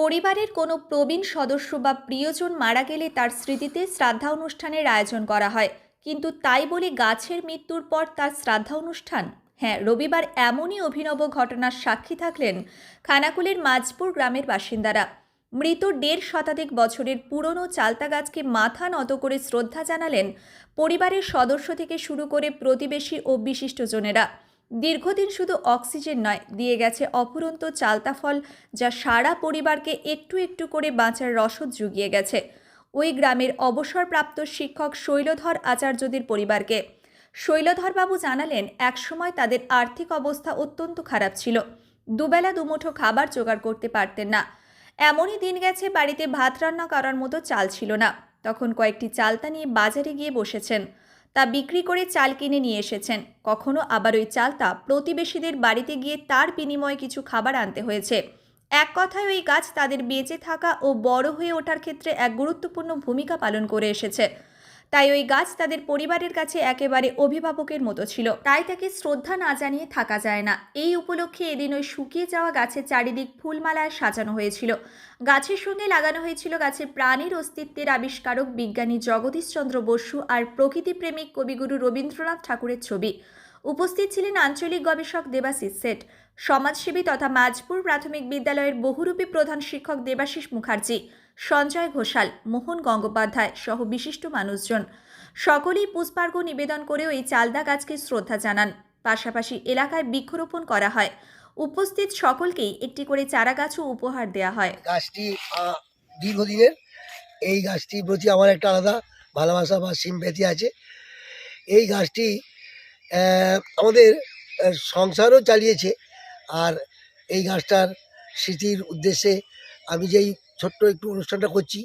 পরিবারের কোনো প্রবীণ সদস্য বা প্রিয়জন মারা গেলে তার স্মৃতিতে শ্রাদ্ধা অনুষ্ঠানের আয়োজন করা হয়। কিন্তু তাই বলে গাছের মৃত্যুর পর তার শ্রাদ্ধা অনুষ্ঠান? হ্যাঁ রবিবার এমনই অভিনব ঘটনার সাক্ষী থাকলেন খানাকুলের মাঝপুর গ্রামের বাসিন্দারা। মৃত দেড় শতাধিক বছরের পুরনো চালতা গাছকে মাথা নত করে শ্রদ্ধা জানালেন পরিবারের সদস্য থেকে শুরু করে প্রতিবেশী ও বিশিষ্টজনেরা। দীর্ঘদিন শুধু অক্সিজেন নয়, দিয়ে গেছে অফুরন্ত চালতা ফল যা সারা পরিবারকে একটু একটু করে বাঁচার রসদ জুগিয়ে গেছে। ওই গ্রামের অবসরপ্রাপ্ত শিক্ষক শৈলধর আচার্যদের পরিবারকে। শৈলধরবাবু জানালেন, একসময় তাদের আর্থিক অবস্থা অত্যন্ত খারাপ ছিল। দুবেলা দুমুঠো খাবার জোগাড় করতে পারতেন না। এমনই দিন গেছে বাড়িতে ভাত রান্না করার মতো চাল ছিল না। তখন কয়েকটি চালতা নিয়ে বাজারে গিয়ে বসেছেন। তা বিক্রি করে চাল কিনে নিয়ে এসেছেন। কখনো আবার ওই চালতা প্রতিবেশীদের বাড়িতে গিয়ে তার বিনিময়ে কিছু খাবার আনতে হয়েছে। এক কথায় ওই গাছ তাদের বেঁচে থাকা ও বড় হয়ে ওঠার ক্ষেত্রে এক গুরুত্বপূর্ণ ভূমিকা পালন করে এসেছে। তাই ওই গাছ তাদের পরিবারের কাছে একেবারে অভিভাবকের মতো ছিল। তাই তাকে শ্রদ্ধা না জানিয়ে থাকা যায় না। এই উপলক্ষে এদিন ওই শুকিয়ে যাওয়া গাছের চারিদিক ফুলমালায় সাজানো হয়েছিল। গাছের সঙ্গে লাগানো হয়েছিল গাছের প্রাণীর অস্তিত্বের আবিষ্কারক বিজ্ঞানী জগদীশচন্দ্র বসু আর প্রকৃতিপ্রেমিক কবিগুরু রবীন্দ্রনাথ ঠাকুরের ছবি। উপস্থিত ছিলেন আঞ্চলিক গবেষক দেবাশিস সেট সমাজসেবী তথা মাঝপুর প্রাথমিক বিদ্যালয়ের বহুরূপী প্রধান শিক্ষক দেবাশিস মুখার্জি, সঞ্জয় ঘোষাল, মোহন গঙ্গোপাধ্যায় সহ বিশিষ্ট মানুষজন। সকলেই পুষ্পার্ঘ নিবেদন করে ওই চালদা গাছকে শ্রদ্ধা জানান। পাশাপাশি এলাকায় বৃক্ষরোপণ করা হয়। উপস্থিত সকলকেই একটি করে চারা গাছও উপহার দেওয়া হয়। গাছটি দীর্ঘদিনের। এই গাছটির প্রতি আমার একটা আলাদা ভালোবাসা বা সিম্প্যাথি আছে। এই গাছটি আমাদের সংসারও চালিয়েছে। আর এই গাছটার স্মৃতির উদ্দেশ্যে আমি যেই ছোট্ট একটু অনুষ্ঠানটা করছি,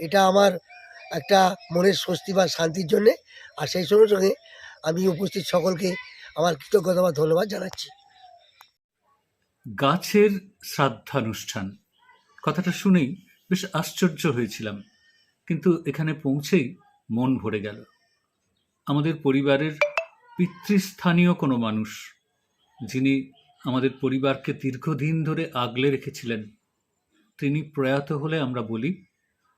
এটা আমার একটা মনের স্বস্তি বা শান্তির জন্যে। আর সেই সঙ্গে সঙ্গে আমি উপস্থিত সকলকে আমার কৃতজ্ঞতা বা ধন্যবাদ জানাচ্ছি। গাছের শ্রাদ্ধানুষ্ঠান। কথাটা শুনেই বেশ আশ্চর্য হয়েছিলাম, কিন্তু এখানে পৌঁছেই মন ভরে গেল। আমাদের পরিবারের পিতৃস্থানীয় কোনো মানুষ যিনি আমাদের পরিবারকে দীর্ঘদিন ধরে আগলে রেখেছিলেন, তিনি প্রয়াত হলে আমরা বলি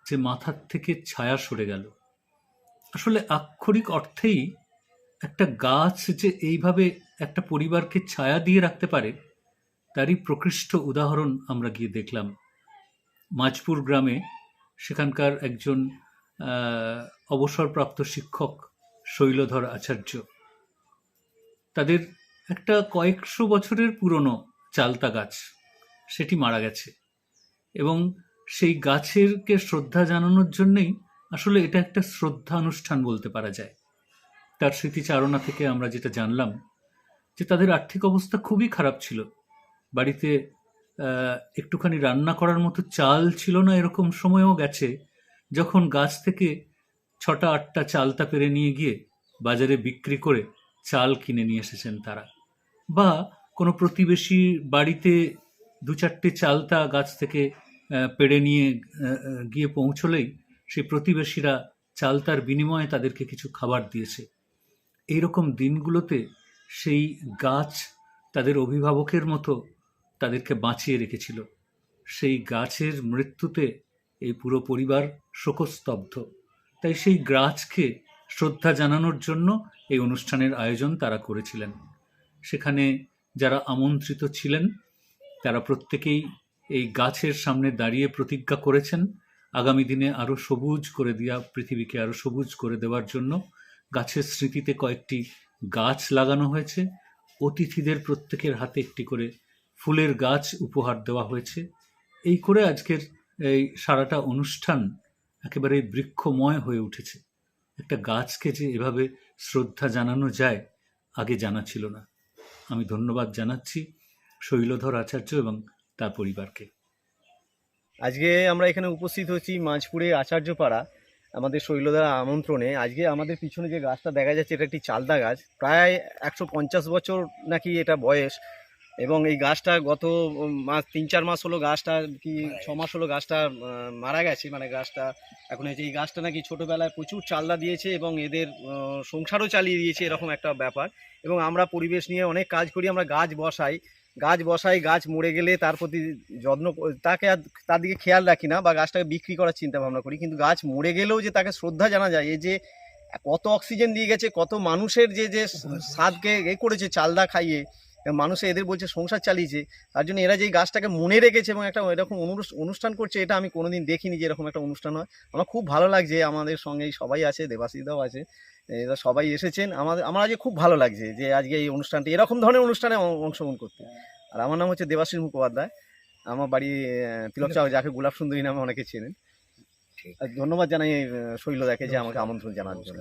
যে মাথার থেকে ছায়া সরে গেল। আসলে আক্ষরিক অর্থেই একটা গাছ যে এইভাবে একটা পরিবারকে ছায়া দিয়ে রাখতে পারে, তারই প্রকৃষ্ট উদাহরণ আমরা গিয়ে দেখলাম। মাঝপুর গ্রামে সেখানকার একজন অবসরপ্রাপ্ত শিক্ষক শৈলধর আচার্য। তাদের একটা কয়েকশো বছরের পুরনো চালতা গাছ, সেটি মারা গেছে। এবং সেই গাছেরকে শ্রদ্ধা জানানোর জন্যেই আসলে এটা একটা শ্রদ্ধা অনুষ্ঠান বলতে পারা যায়। তার স্মৃতিচারণা থেকে আমরা যেটা জানলাম, যে তাদের আর্থিক অবস্থা খুবই খারাপ ছিল। বাড়িতে একটুখানি রান্না করার মতো চাল ছিল না এরকম সময়ও গেছে, যখন গাছ থেকে ছটা আটটা চালতা পেরে নিয়ে গিয়ে বাজারে বিক্রি করে চাল কিনে নিয়ে এসেছেন তারা। বা কোনো প্রতিবেশী বাড়িতে দু চারটে চালতা গাছ থেকে পেড়ে নিয়ে গিয়ে পৌঁছলেই সেই প্রতিবেশীরা চালতার বিনিময়ে তাদেরকে কিছু খাবার দিয়েছে। এইরকম দিনগুলোতে সেই গাছ তাদের অভিভাবকের মতো তাদেরকে বাঁচিয়ে রেখেছিল। সেই গাছের মৃত্যুতে এই পুরো পরিবার শোকস্তব্ধ। তাই সেই গাছকে শ্রদ্ধা জানানোর জন্য এই অনুষ্ঠানের আয়োজন তারা করেছিলেন। সেখানে যারা আমন্ত্রিত ছিলেন, তারা প্রত্যেকেই এই গাছের সামনে দাঁড়িয়ে প্রতিজ্ঞা করেছেন, আগামী দিনে আরও সবুজ করে দেওয়া, পৃথিবীকে আরও সবুজ করে দেওয়ার জন্য গাছের স্মৃতিতে কয়েকটি গাছ লাগানো হয়েছে। অতিথিদের প্রত্যেকের হাতে একটি করে ফুলের গাছ উপহার দেওয়া হয়েছে। এই করে আজকের এই সারাটা অনুষ্ঠান একেবারে বৃক্ষময় হয়ে উঠেছে। একটা গাছকে যে এভাবে শ্রদ্ধা জানানো যায়, আগে জানা ছিল না। আমি ধন্যবাদ জানাচ্ছি শৈলধর আচার্য এবং তার পরিবারকে। আজকে আমরা এখানে উপস্থিত হচ্ছি মাঝপুরে আচার্যপাড়া, আমাদের শৈলদার আমন্ত্রণে। আজকে আমাদের পিছনে যে গাছটা দেখা যাচ্ছে, এটা একটি চালদা গাছ। প্রায় একশো পঞ্চাশ বছর নাকি এটা বয়স। এবং এই গাছটা গত মাস, তিন, চার মাস হলো গাছটা কি, ছ মাস হলো গাছটা মারা গেছে মানে গাছটা এখন এই গাছটা নাকি ছোটোবেলায় প্রচুর চালদা দিয়েছে এবং এদের সংসারও চালিয়ে দিয়েছে, এরকম একটা ব্যাপার। এবং আমরা পরিবেশ নিয়ে অনেক কাজ করি, আমরা গাছ বসাই। গাছ বসাই, গাছ মরে গেলে তার প্রতি যত্ন তাকে আর তার দিকে খেয়াল রাখি না বা গাছটাকে বিক্রি করার চিন্তা ভাবনা করি। কিন্তু গাছ মরে গেলেও যে তাকে শ্রদ্ধা জানা যায় এই যে কত অক্সিজেন দিয়ে গেছে, কত মানুষের যে যে স্বাদকে এ করেছে চালদা খাইয়ে মানুষ এদের বলছে সংসার চালিয়েছে। তার জন্য এরা যে গাছটাকে মনে রেখেছে এবং একটা এরকম অনুষ্ঠান করছে এটা আমি কোনোদিন দেখিনি যে এরকম একটা অনুষ্ঠান হয়। আমার খুব ভালো লাগছে আমাদের সঙ্গে সবাই আছে দেবাশিসদাও আছে এরা সবাই এসেছেন। আমাদের আমার আজকে খুব ভালো লাগছে যে আজকে এই অনুষ্ঠানটি এরকম ধরনের অনুষ্ঠানে অংশগ্রহণ করতে। আর আমার নাম হচ্ছে দেবাশিস মুখোপাধ্যায়। আমার বাড়ি তিলক চাও যাকে গোলাপ সুন্দরী নামে অনেকে চেনেন। ধন্যবাদ জানাই শৈল দেখে যে আমাকে আমন্ত্রণ জানার জন্য।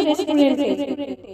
রেস্টুরেন্টে